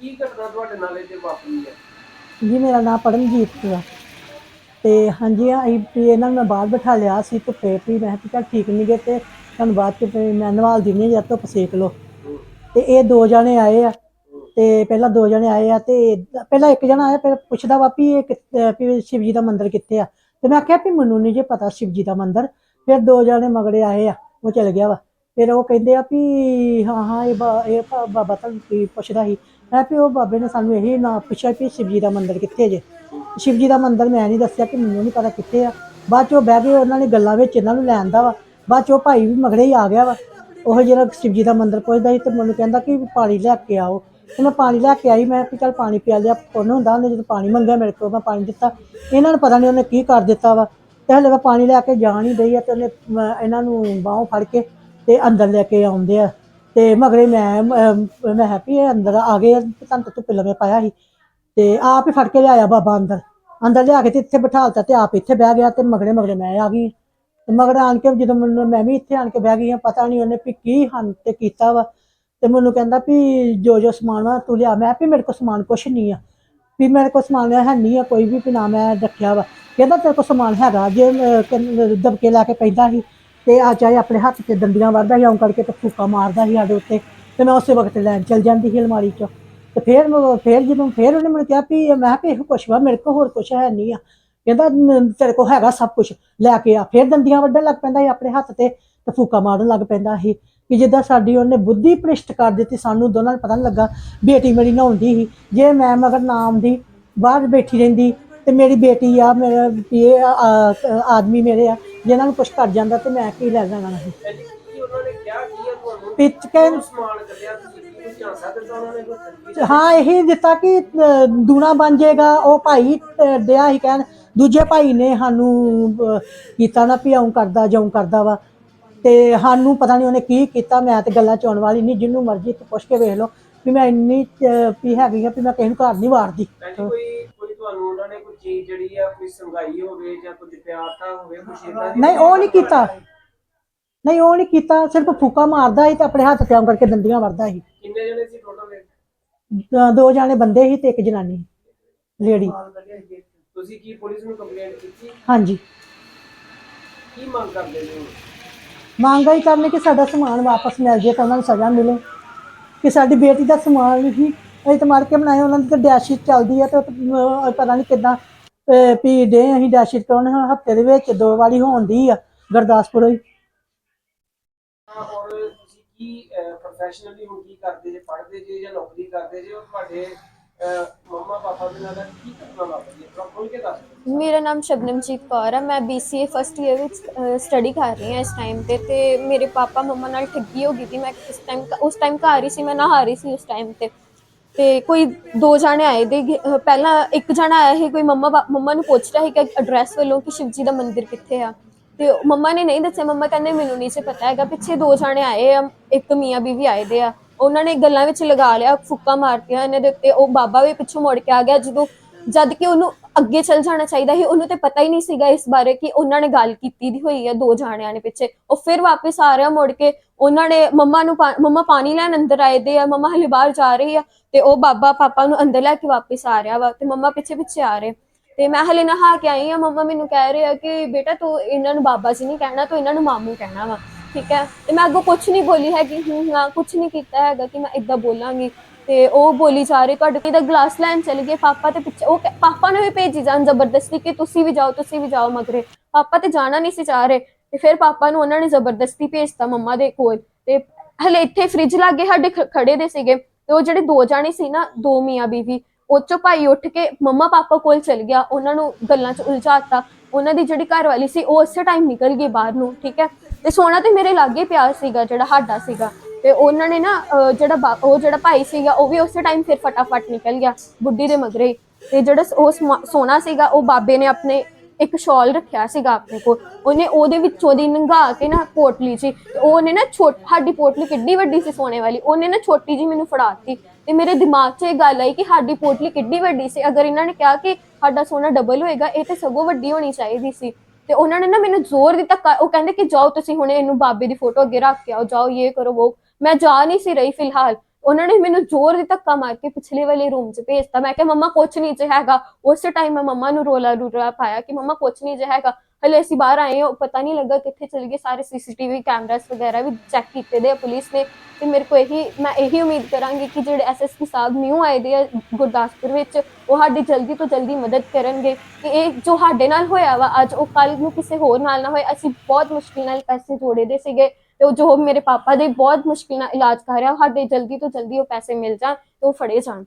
ਕੀ ਘਟਨਾ ਤੁਹਾਡੇ ਨਾਲ ਇਹ ਵਾਪਰੀ ਹੈ? ਜੀ, ਮੇਰਾ ਨਾਮ ਪਰਮਜੀਤ ਆ ਤੇ ਹਾਂਜੀ ਅਸੀਂ ਇਹਨਾਂ ਨੂੰ ਮੈਂ ਬਾਹਰ ਬਿਠਾ ਲਿਆ ਸੀ ਧੁੱਪੇ ਵੀ ਮੈਂ ਕਿਹਾ ਠੀਕ ਨਹੀਂ ਗਏ ਤੇ ਤੁਹਾਨੂੰ ਬਾਅਦ ਚ ਵੀ ਮੈਂ ਨਵਾਲ ਦਿੰਦੀ ਹਾਂ ਜਾਂ ਧੁੱਪ ਸੇਕ ਲਓ। ਤੇ ਇਹ ਦੋ ਜਣੇ ਆਏ ਆ। ਤੇ ਪਹਿਲਾਂ ਦੋ ਜਣੇ ਆਏ ਆ ਤੇ ਪਹਿਲਾਂ ਇੱਕ ਜਣਾ ਆਇਆ, ਫਿਰ ਪੁੱਛਦਾ ਵਾ ਵੀ ਇਹ ਕਿੱਥੇ- ਵੀ ਸ਼ਿਵ ਜੀ ਦਾ ਮੰਦਿਰ ਕਿੱਥੇ ਆ? ਤੇ ਮੈਂ ਆਖਿਆ ਵੀ ਮੈਨੂੰ ਨਹੀਂ ਜੇ ਪਤਾ ਸ਼ਿਵ ਜੀ ਦਾ ਮੰਦਿਰ। ਫਿਰ ਦੋ ਜਣੇ ਮਗੜੇ ਆਏ ਆ, ਉਹ ਚਲ ਗਿਆ ਵਾ। ਫਿਰ ਉਹ ਕਹਿੰਦੇ ਆ ਵੀ ਹਾਂ ਹਾਂ, ਇਹ ਬਾ- ਇਹ ਭਾ- ਬਾਬਾ ਤਾਂ ਕੀ ਪੁੱਛਦਾ ਸੀ ਮੈਂ ਵੀ ਉਹ ਬਾਬੇ ਨੇ ਸਾਨੂੰ ਇਹੀ ਨਾ ਪੁੱਛਿਆ ਵੀ ਸ਼ਿਵਜੀ ਦਾ ਮੰਦਿਰ ਕਿੱਥੇ ਜੇ? ਸ਼ਿਵ ਜੀ ਦਾ ਮੰਦਿਰ ਮੈਂ ਨਹੀਂ ਦੱਸਿਆ ਕਿ ਮੈਨੂੰ ਨਹੀਂ ਪਤਾ ਕਿੱਥੇ ਆ। ਬਾਅਦ ਚੋਂ ਬਹਿ ਕੇ ਉਹਨਾਂ ਨੇ ਗੱਲਾਂ ਵਿੱਚ ਇਹਨਾਂ ਨੂੰ ਲੈਣ ਦਾ ਵਾ। ਬਾਅਦ ਚੋਂ ਭਾਈ ਵੀ ਮਗੜੇ ਹੀ ਆ ਗਿਆ ਵਾ। ਉਹ ਜਿਹੜਾ ਸ਼ਿਵਜੀ ਦਾ ਮੰਦਿਰ ਪੁੱਛਦਾ ਸੀ ਤੇ ਮੈਨੂੰ ਕਹਿੰਦਾ ਕਿ ਪਾਣੀ ਲੈ ਕੇ ਆਓ। ਤੇ ਮੈਂ ਪਾਣੀ ਲੈ ਕੇ ਆਈ, ਮੈਂ ਵੀ ਚੱਲ ਪਾਣੀ ਪਿਆ ਲਿਆ, ਪੁੰਨ ਹੁੰਦਾ ਉਹਨੇ ਜਦੋਂ ਪਾਣੀ ਮੰਗਿਆ ਮੇਰੇ ਕੋਲ ਮੈਂ ਪਾਣੀ ਦਿੱਤਾ। ਇਹਨਾਂ ਨੂੰ ਪਤਾ ਨਹੀਂ ਉਹਨੇ ਕੀ ਕਰ ਦਿੱਤਾ ਵਾ। ਤੇ ਹਲੇ ਮੈਂ ਪਾਣੀ ਲੈ ਕੇ ਜਾਣ ਹੀ ਡਈ ਆ ਤੇ ਉਹਨੇ ਇਹਨਾਂ ਨੂੰ ਬਾਹੋਂ ਫੜ ਕੇ ਤੇ ਅੰਦਰ ਲੈ ਕੇ ਆਉਂਦੇ ਆ। ਤੇ ਮਗਰੇ ਮੈਂ ਮ- ਮੈਂ ਹੈਪੀ ਇਹ ਅੰਦਰ ਆ ਗਏ ਆ, ਤੁਹਾਨੂੰ ਤਾਂ ਧੁੱਪੇ ਲੰਮੇ ਪਾਇਆ ਸੀ। ਤੇ ਆਪ ਹੀ ਫੜ ਕੇ ਲਿਆਇਆ ਬਾਬਾ ਅੰਦਰ। ਅੰਦਰ ਲਿਆ ਕੇ ਤੇ ਇੱਥੇ ਬਿਠਾਲਤਾ ਤੇ ਆਪ ਇੱਥੇ ਬਹਿ ਗਿਆ ਤੇ ਮਗਰੇ ਮਗਰੇ ਮੈਂ ਆ ਗਈ। ਤੇ ਮਗਰ ਆਣ ਕੇ ਜਦੋਂ ਮੈਨੂੰ ਮੈਂ ਵੀ ਇੱਥੇ ਆਣ ਕੇ ਬਹਿ ਗਈ ਹਾਂ ਪਤਾ ਨਹੀਂ ਉਹਨੇ ਵੀ ਕੀ ਹਨ ਤੇ ਕੀਤਾ ਵਾ। ਤੇ ਮੈਨੂੰ ਕਹਿੰਦਾ ਵੀ ਜੋ ਜੋ ਸਮਾਨ ਵਾ ਤੂੰ ਲਿਆ। ਮੈਂ ਵੀ ਮੇਰੇ ਕੋਲ ਸਮਾਨ ਕੁਛ ਨਹੀਂ ਆ। ਵੀ ਮੇਰੇ ਕੋਲ ਸਮਾਨ ਹੈ ਨਹੀਂ ਆ ਕੋਈ ਵੀ ਵੀ ਨਾ ਮੈਂ ਰੱਖਿਆ ਵਾ। ਕਹਿੰਦਾ ਤੇਰੇ ਕੋਲ ਸਮਾਨ ਹੈਗਾ ਜੇ ਅਹ, ਕਹਿੰਦਾ ਦਬਕੇ ਲਾ ਕੇ ਪੈਂਦਾ ਸੀ। ਤੇ ਆ ਚਾਹੇ ਆਪਣੇ ਹੱਥ ਤੇ ਦੰਦੀਆਂ ਵੜਦਾ ਸੀ, ਆਉਂ ਕਰਕੇ ਤੇ ਫੂਕਾ ਮਾਰਦਾ ਸੀ ਸਾਡੇ ਉੱਤੇ, ਤੇ ਮੈਂ ਉਸੇ ਵਕਤ ਲੈਣ ਚਲ ਜਾਂਦੀ ਸੀ ਅਲਮਾਰੀ ਚੋਂ। ਤੇ ਫਿਰ ਮੈਂ- ਫਿਰ ਜਦੋਂ, ਫਿਰ ਉਹਨੇ ਮੈਨੂੰ ਕਿਹਾ ਵੀ ਮੈਂ ਕਿਹਾ ਵੀ ਇਹੋ ਕੁਛ ਵਾ, ਮੇਰੇ ਕੋਲ ਹੋਰ ਕੁਛ ਹੈ ਨਹੀਂ ਆ। ਕਹਿੰਦਾ ਤੇਰੇ ਕੋਲ ਹੈਗਾ ਸਭ ਕੁਝ ਲੈ ਕੇ ਆ। ਫਿਰ ਦੰਦੀਆਂ ਵੱਢਣ ਲੱਗ ਪੈਂਦਾ ਸੀ ਆਪਣੇ ਹੱਥ ਤੇ ਤੇ ਫੂਕਾ ਮਾਰਨ ਲੱਗ ਪੈਂਦਾ ਸੀ ਕਿ ਜਿੱਦਾਂ ਸਾਡੀ ਉਹਨੇ ਬੁੱਧੀ ਭ੍ਰਿਸ਼ਟ ਕਰ ਦਿੱਤੀ, ਸਾਨੂੰ ਦੋਨਾਂ ਨੂੰ ਪਤਾ ਨਹੀਂ ਲੱਗਾ, ਬੇਟੀ ਮੇਰੀ ਨਹਾਉਂਦੀ ਸੀ। ਜੇ ਮੈਂ ਮਗਰ ਨਾ ਆਉਂਦੀ, ਬਾਹਰ ਬੈਠੀ ਰਹਿੰਦੀ, ਤੇ ਮੇਰੀ ਬੇਟੀ ਆ, ਮੇਰਾ, ਇਹ ਆਦਮੀ ਮੇਰੇ ਆ ਜਿਹਨਾਂ ਨੂੰ ਕੁਛ ਕਰ ਜਾਂਦਾ ਤੇ ਮੈਂ ਕੀ ਲੈ ਜਾਣਾ ਸੀ? ਕੀ ਉਹਨਾਂ ਨੇ ਕਿਹਾ ਕੀ ਹੈ ਤੁਹਾਨੂੰ ਪਿੱਛ ਕੇ ਸਮਾਨ ਕੱਢਿਆ ਤੁਸੀਂ ਕੀ ਝਾਂਸਾ ਦਿੱਤਾ ਉਹਨਾਂ ਨੇ ਕੋਈ ਹਾਂ ਇਹੀ ਦਿੱਤਾ ਕਿ ਦੂਣਾ ਬਣ ਜਾਏਗਾ। ਉਹ ਭਾਈ ਅਹ, ਹੀ ਕਹਿਣ ਦੂਜੇ ਭਾਈ ਨੇ ਸਾਨੂੰ ਕੀਤਾ ਨਾ ਵੀ ਆਉਂ ਕਰਦਾ ਜਾਉਂ ਕਰਦਾ ਵਾ। ਤੇ ਸਾਨੂੰ ਪਤਾ ਨਹੀਂ ਉਹਨੇ ਕੀ ਕੀਤਾ ਮੈਂ ਤੇ ਗੱਲਾਂ ਚਾਉਣ ਵਾਲੀ ਨਹੀਂ ਜਿੰਨੂੰ ਮਰਜ਼ੀ ਪੁੱਛ ਕੇ ਵੇਖ ਲਓ ਵੀ ਮੈਂ ਇੰਨੀ ਵੀ ਹੈਗੀ ਆ ਵੀ ਮੈਂ ਕਿਸੇ ਨੂੰ ਘਰ ਨਹੀਂ ਵਾਰਦੀ। ਕੋਈ ਤੁਹਾਨੂੰ ਉਹਨਾਂ ਨੇ ਕੋਈ ਚੀਜ਼ ਜਿਹੜੀ ਆ ਕੋਈ ਸੰਗਾਈ ਹੋਵੇ ਜਾਂ ਕੁਝ ਪਿਆਰਤਾ ਹੋਵੇ ਕੁਝ ਇਦਾਂ ਦੀ ਨਹੀਂ ਉਹ ਨਹੀਂ ਕੀਤਾ। ਨਹੀਂ ਉਹ ਨਹੀਂ ਕੀਤਾ। ਸਿਰਫ ਫੂਕਾ ਮਾਰਦਾ ਸੀ ਤੇ ਆਪਣੇ ਹੱਥ ਤੇ ਆਉਂ ਕਰਕੇ ਦੰਦੀਆਂ ਵਰਦਾ ਸੀ। ਕਿੰਨੇ ਜਣੇ ਸੀ ਟੋਟਲ ਦ- ਦੋ ਜਾਣੇ ਬੰਦੇ ਸੀ ਤੇ ਇੱਕ ਜਨਾਨੀ ਲੇਡੀ। ਤੁਸੀਂ ਕੀ ਪੁਲਿਸ ਨੂੰ ਕੰਪਲੇਂਟ ਕੀਤੀ? ਹਾਂਜੀ। ਕੀ ਮੰਗ ਕਰਦੇ ਨੇ ਹੁਣ? ਮੰਗ ਹੀ ਕਰਨੀ ਕਿ ਸਾਡਾ ਸਮਾਨ ਵਾਪਸ ਮਿਲ ਜੇ ਤਾਂ ਉਹਨਾਂ ਨੂੰ ਸਜ਼ਾ ਮਿਲੇ। ਕਿ ਸਾਡੀ ਬੇਟੀ ਦਾ ਸਮਾਨ ਹੀ ਅਸੀਂ ਤਾਂ ਮਾਰ ਕੇ ਬਣਾਏ ਉਹਨਾਂ ਦੀ ਤਾਂ ਡੈਸ਼ੀਟ ਚੱਲਦੀ ਹੈ ਤੇ ਅਹ ਪਤਾ ਨਹੀਂ ਕਿੱਦਾਂ ਅਹ ਵੀ ਡੇ ਅਸੀਂ ਡੈਸ਼ੀਟ ਕਰਾਉਣ ਹਫ਼ਤੇ ਦੇ ਵਿੱਚ ਦੋ ਵਾਰੀ ਹੋਣਦੀ ਆ ਗੁਰਦਾਸਪੁਰ ਹੀ। ਔਰ ਤੁਸੀਂ ਕੀ ਪ੍ਰੋਫੈਸ਼ਨਲੀ ਹੁਣ ਕੀ ਕਰਦੇ ਜੇ ਪੜ੍ਹਦੇ ਜੇ ਜਾਂ ਨੌਕਰੀ ਕਰਦੇ ਜੇ ਔਰ ਤੁਹਾਡੇ ਮੰਮਾ ਪਾਪਾ ਦੇ ਨਾਲ ਕੀ ਘਟਨਾ ਵਾਪਰੀ ਹੈ? ਥੋੜਾ ਖੁੱਲ ਕੇ ਦੱਸ ਦਿਓ। ਮੇਰਾ ਨਾਮ ਸ਼ਬਨਮਜੀਤ ਕੌਰ ਹੈ ਮੈਂ BCA ਫਸਟ ਇਅਰ ਵਿੱਚ ਸਟੱਡੀ ਕਰ ਰਹੀ ਹਾਂ ਇਸ ਟਾਈਮ ਤੇ ਤੇ ਮੇਰੇ ਪਾਪਾ ਮੰਮਾ ਨਾਲ ਠੱਗੀ ਹੋ ਗਈ ਸੀ ਮੈਂ ਇਸ ਟਾਈਮ ਉਸ ਟਾਈਮ ਘਰ ਹੀ ਸੀ ਮੈਂ ਨਹਾ ਰਹੀ ਸੀ ਉਸ ਟਾਈਮ ਤੇ। ਤੇ ਕੋਈ ਦੋ ਜਾਣੇ ਆਏ ਦੇ ਅਹ ਪਹਿਲਾਂ ਇੱਕ ਜਣਾ ਆਇਆ ਸੀ, ਕੋਈ ਮੰਮਾ ਬਾ- ਮੰਮਾ ਨੂੰ ਪੁੱਛ ਰਿਹਾ ਸੀ ਕਿ ਐਡਰੈਸ ਵੱਲੋਂ ਕਿ ਸ਼ਿਵਜੀ ਦਾ ਮੰਦਿਰ ਕਿੱਥੇ ਆ। ਤੇ ਉਹ ਮੰਮਾ ਨੇ ਨਹੀਂ ਦੱਸਿਆ, ਮੰਮਾ ਕਹਿੰਦੇ ਮੈਨੂੰ ਨਹੀਂ ਸੀ ਪਤਾ ਹੈਗਾ, ਪਿੱਛੇ ਦੋ ਜਾਣੇ ਆਏ ਆ, ਇੱਕ ਮੀਆਂ ਬੀਵੀ ਆਏ ਦੇ ਆ। ਉਹਨਾਂ ਨੇ ਗੱਲਾਂ ਵਿੱਚ ਲਗਾ ਲਿਆ, ਫੁੱਕਾ ਮਾਰਤੀਆਂ ਇਹਨਾਂ ਦੇ ਉੱਤੇ, ਉਹ ਬਾਬਾ ਵੀ ਪਿੱਛੋਂ ਮੁੜ ਕੇ ਆ ਗਿਆ, ਜਦੋਂ ਜਦ ਕਿ ਉਹਨੂੰ ਅੱਗੇ ਚੱਲ ਜਾਣਾ ਚਾਹੀਦਾ ਸੀ। ਉਹਨੂੰ ਤੇ ਪਤਾ ਹੀ ਨਹੀਂ ਸੀਗਾ ਇਸ ਬਾਰੇ ਕਿ ਉਹਨਾਂ ਨੇ ਗੱਲ ਕੀਤੀ ਦੀ ਹੋਈ ਹੈ ਦੋ ਜਾਣਿਆਂ ਨੇ ਪਿੱਛੇ। ਉਹ ਫਿਰ ਵਾਪਸ ਆ ਰਿਹਾ ਮੁੜ ਕੇ। ਉਹਨਾਂ ਨੇ ਮੰਮਾ ਨੂੰ ਮੰਮਾ ਪਾਣੀ ਲੈਣ ਅੰਦਰ ਆਏ ਦੇ ਆ। ਮੰਮਾ ਹਲੇ ਬਾਹਰ ਜਾ ਰਹੀ ਆ ਤੇ ਉਹ ਬਾਬਾ ਪਾਪਾ ਨੂੰ ਅੰਦਰ ਲੈ ਕੇ ਵਾਪਸ ਆ ਰਿਹਾ ਵਾ ਤੇ ਮੰਮਾ ਪਿੱਛੇ ਪਿੱਛੇ ਆ ਰਹੇ। ਤੇ ਮੈਂ ਹਲੇ ਨਹਾ ਕੇ ਆਈ ਆ। ਮੰਮਾ ਮੈਨੂੰ ਕਹਿ ਰਹੇ ਆ ਕਿ ਬੇਟਾ ਤੂੰ ਇਹਨਾਂ ਨੂੰ ਬਾਬਾ ਜੀ ਨਹੀਂ ਕਹਿਣਾ, ਤੂੰ ਇਹਨਾਂ ਨੂੰ ਮਾਮੂ ਕਹਿਣਾ ਵਾ। ਠੀਕ ਹੈ? ਤੇ ਮੈਂ ਅੱਗੋਂ ਕੁਝ ਨਹੀਂ ਬੋਲੀ ਹੈਗੀ। ਹੂੰ, ਹਾਂ ਕੁਝ ਨਹੀਂ ਕੀਤਾ ਹੈਗਾ ਕਿ ਮੈਂ ਇਦਾਂ ਬੋਲਾਂਗੀ। ਤੇ ਉਹ ਬੋਲੀ ਜਾ ਰਹੀ ਤੁਹਾਡੇ ਦਾ ਗਲਾਸ ਲੈਣ ਚਲੇ ਗਏ। ਪਾਪਾ ਤੇ ਪਿੱਛੇ ਉਹ ਕਹਿ- ਪਾਪਾ ਨੇ ਵੀ ਭੇਜੀ ਜਾਣ ਜ਼ਬਰਦਸਤੀ ਕਿ ਤੁਸੀਂ ਵੀ ਜਾਓ, ਤੁਸੀਂ ਵੀ ਜਾਓ ਮਗਰੇ। ਪਾਪਾ ਤੇ ਜਾਣਾ ਨਹੀਂ ਸੀ ਚਾਹ ਰਹੇ। ਤੇ ਫਿਰ ਪਾਪਾ ਨੂੰ ਉਹਨਾਂ ਨੇ ਜ਼ਬਰਦਸਤੀ ਭੇਜਤਾ ਮੰਮਾ ਦੇ ਕੋਲ। ਤੇ ਹਲੇ ਇੱਥੇ ਫ੍ਰਿਜ ਲਾਗੇ ਸਾਡੇ ਖ- ਖੜੇ ਦੇ ਸੀਗੇ। ਤੇ ਉਹ ਜਿਹੜੇ ਦੋ ਜਾਣੇ ਸੀ ਨਾ, ਦੋ ਮੀਆਂ ਬੀਵੀ, ਉਹ ਚੋਂ ਭਾਈ ਉੱਠ ਕੇ ਮੰਮਾ ਪਾਪਾ ਕੋਲ ਚਲ ਗਿਆ। ਉਹਨਾਂ ਨੂੰ ਗੱਲਾਂ 'ਚ ਉਲਝਾਤਾ। ਉਹਨਾਂ ਦੀ ਜਿਹੜੀ ਘਰ ਵਾਲੀ ਸੀ, ਉਹ ਉਸੇ ਟਾਈਮ ਨਿਕਲ ਗਈ ਬਾਹਰ ਨੂੰ, ਠੀਕ ਹੈ? ਤੇ ਸੋਨਾ ਤੇ ਮੇਰੇ ਲਾਗੇ ਪਿਆ ਸੀਗਾ ਜਿਹੜਾ ਸਾਡਾ ਸੀਗਾ। ਤੇ ਉਹਨਾਂ ਨੇ ਨਾ ਅਹ, ਜਿਹੜਾ ਉਹ ਜਿਹੜਾ ਭਾਈ ਸੀਗਾ ਉਹ ਵੀ ਉਸੇ ਟਾਈਮ ਫਿਰ ਫਟਾਫਟ ਨਿਕਲ ਗਿਆ ਬੁੱਢੀ ਦੇ ਮਗਰੇ। ਹੀ। ਤੇ ਜਿਹੜਾ ਸ- ਉਹ ਸਮਾ- ਸੋਨਾ ਸੀਗਾ ਉਹ ਬਾਬੇ ਨੇ ਆਪਣੇ ਇੱਕ ਸ਼ਾਲ ਰੱਖਿਆ ਸੀਗਾ ਆਪਣੇ ਕੋਲ। ਉਹਨੇ ਉਹਦੇ ਵਿੱਚੋਂ ਦੀ ਨੰਗਾ ਕੇ ਨਾ ਪੋਟਲੀ ਜੀ ਤੇ ਉਹਨੇ ਨਾ ਛੋਟ ਸਾਡੀ ਪੋਟਲੀ ਕਿੱਡੀ ਵੱਡੀ ਸੀ ਸੋਨੇ ਵਾਲੀ। ਉਹਨੇ ਨਾ ਛੋਟੀ ਜੀ ਮੈਨੂੰ ਫੜਾਤੀ ਤੇ ਮੇਰੇ ਦਿਮਾਗ 'ਚ ਇਹ ਗੱਲ ਆਈ ਕਿ ਸਾਡੀ ਪੋਟਲੀ ਕਿੱਡੀ ਵੱਡੀ ਸੀ। ਅਗਰ ਇਹਨਾਂ ਨੇ ਕਿਹਾ ਕਿ ਸਾਡਾ ਸੋਨਾ ਡਬਲ ਹੋਏਗਾ ਇਹ ਤੇ ਸਗੋਂ ਵੱਡੀ ਹੋਣੀ ਚਾਹੀਦੀ ਸੀ। ਤੇ ਉਹਨਾਂ ਨੇ ਨਾ ਮੈਨੂੰ ਜ਼ੋਰ ਦਿੱਤਾ ਕ- ਉਹ ਕਹਿੰਦੇ ਕਿ ਜਾਓ ਤੁਸੀਂ ਹੁਣੇ ਇਹਨੂੰ ਬਾਬੇ ਦੀ ਫੋਟੋ ਅੱਗੇ ਰੱਖ ਕੇ ਆਓ, ਜਾਓ ਇਹ ਕਰੋ ਉਹ ਮੈਂ ਜਾ ਨਹੀਂ ਸੀ ਰਹੀ ਫਿਲਹਾਲ। ਉਹਨਾਂ ਨੇ ਮੈਨੂੰ ਜ਼ੋਰ ਦੀ ਧੱਕਾ ਮਾਰ ਕੇ ਪਿਛਲੇ ਵਾਲੇ ਰੂਮ 'ਚ ਭੇਜਤਾ। ਮੈਂ ਕਿਹਾ, ਮੰਮਾ, ਕੁਛ ਨਹੀਂ ਜੇ ਹੈਗਾ। ਉਸੇ ਟਾਈਮ ਮੈਂ ਮੰਮਾ ਨੂੰ ਰੋਲਾ ਰੂਲਾ ਪਾਇਆ ਕਿ, ਮੰਮਾ, ਕੁਛ ਨਹੀਂ ਜੇ ਹੈਗਾ। ਹਲੇ ਅਸੀਂ ਬਾਹਰ ਆਏ ਹਾਂ, ਪਤਾ ਨਹੀਂ ਲੱਗਾ ਕਿੱਥੇ ਚਲ ਗਏ। ਸਾਰੇ ਸੀਸੀਟੀਵੀ ਕੈਮਰਾਸ ਵਗੈਰਾ ਵੀ ਚੈੱਕ ਕੀਤੇ ਦੇ ਆ, ਪੁਲਿਸ ਨੇ। ਤੇ ਮੇਰੇ ਕੋ ਇਹੀ, ਮੈਂ ਇਹੀ ਉਮੀਦ ਕਰਾਂਗੀ ਕਿ ਜਿਹੜੇ ਐਸਐਸਪੀ ਸਾਹਿਬ ਨਿਊ ਆਏ ਦੇ ਆ ਗੁਰਦਾਸਪੁਰ ਵਿੱਚ, ਉਹ ਸਾਡੀ ਜਲਦੀ ਤੋਂ ਜਲਦੀ ਮਦਦ ਕਰਨਗੇ। ਕਿ ਇਹ ਜੋ ਸਾਡੇ ਨਾਲ ਹੋਇਆ ਵਾ, ਅੱਜ ਉਹ ਕੱਲ ਨੂੰ ਕਿਸੇ ਹੋਰ ਨਾਲ ਨਾ ਹੋਏ, ਅਸੀਂ ਬਹੁਤ ਮੁਸ਼ਕਿਲ ਨਾਲ ਪੈਸੇ ਜੋੜੇ ਦੇ ਸੀਗੇ ਤੇ ਉਹ ਜੋ ਮੇਰੇ ਪਾਪਾ ਦੇ ਬਹੁਤ ਮੁਸ਼ਕਿਲ ਨਾਲ ਇਲਾਜ ਕਰ ਰਿਹਾ ਸਾਡੇ ਜਲਦੀ ਤੋਂ ਜਲਦੀ ਉਹ ਪੈਸੇ ਮਿਲ ਜਾਣ ਤੇ ਉਹ ਫੜੇ ਜਾਣ।